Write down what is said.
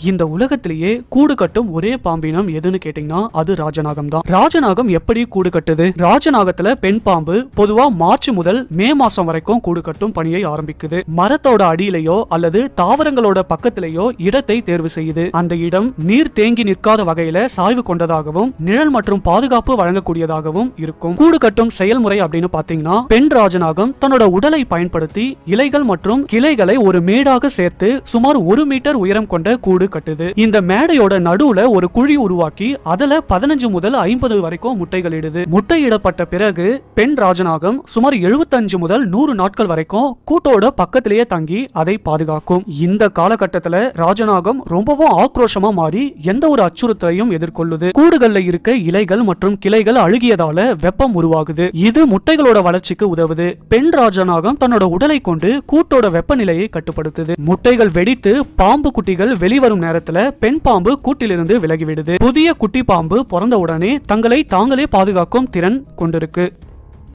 இந்த உலகத்திலேயே கூடு கட்டும் ஒரே பாம்பினம் எதுன்னு கேட்டீங்கன்னா அது ராஜநாகம் தான் ராஜநாகம் எப்படி கூடு கட்டுது? ராஜநாகத்துல பெண் பாம்பு பொதுவா மார்ச் முதல் மே மாசம் வரைக்கும் கூடு கட்டும் பணியை ஆரம்பிக்குது. மரத்தோட அடியிலேயோ அல்லது தாவரங்களோட பக்கத்திலேயோ இடத்தை தேர்வு செய்யுது. அந்த இடம் நீர் தேங்கி நிற்காத வகையில சாய்வு கொண்டதாகவும் நிழல் மற்றும் பாதுகாப்பு வழங்கக்கூடியதாகவும் இருக்கும். கூடு கட்டும் செயல்முறை அப்படின்னு பாத்தீங்கன்னா பெண் ராஜநாகம் தன்னோட உடலை பயன்படுத்தி இலைகள் மற்றும் கிளைகளை ஒரு மேடாக சேர்த்து சுமார் ஒரு மீட்டர் உயரம் கொண்ட கூடு கட்டுது. இந்த மேடையோட நடுவுல ஒரு குழி உருவாக்கி அதுல பதினஞ்சு முதல் ஐம்பது வரைக்கும் முட்டைகள் இடுது. முட்டையிடப்பட்ட பிறகு பெண் ராஜநாகம் சுமார் 75 முதல் நூறு நாட்கள் வரைக்கும் கூட்டோட பக்கத்திலேயே தங்கி அதை பாதுகாக்கும். இந்த காலகட்டத்துல ராஜநாகம் ரொம்பவும் ஆக்ரோஷமா மாறி எந்த ஒரு அச்சுறுத்தலையும் எதிர்கொள்ளுது. கூடுகள்ல இருக்க இலைகள் மற்றும் கிளைகள் அழுகியதால வெப்பம் உருவாகுது. இது முட்டைகளோட வளர்ச்சிக்கு உதவுது. பெண் ராஜநாகம் தன்னோட உடலை கொண்டு கூட்டோட வெப்பநிலையை கட்டுப்படுத்துது. முட்டைகள் வெடித்து பாம்பு குட்டிகள் வெளிவரும் நேரத்துல பெண் பாம்பு கூட்டிலிருந்து விலகிவிடுது. புதிய குட்டி பாம்பு பிறந்த உடனே தங்களை தாங்களே பாதுகாக்கும் திறன் கொண்டிருக்கு.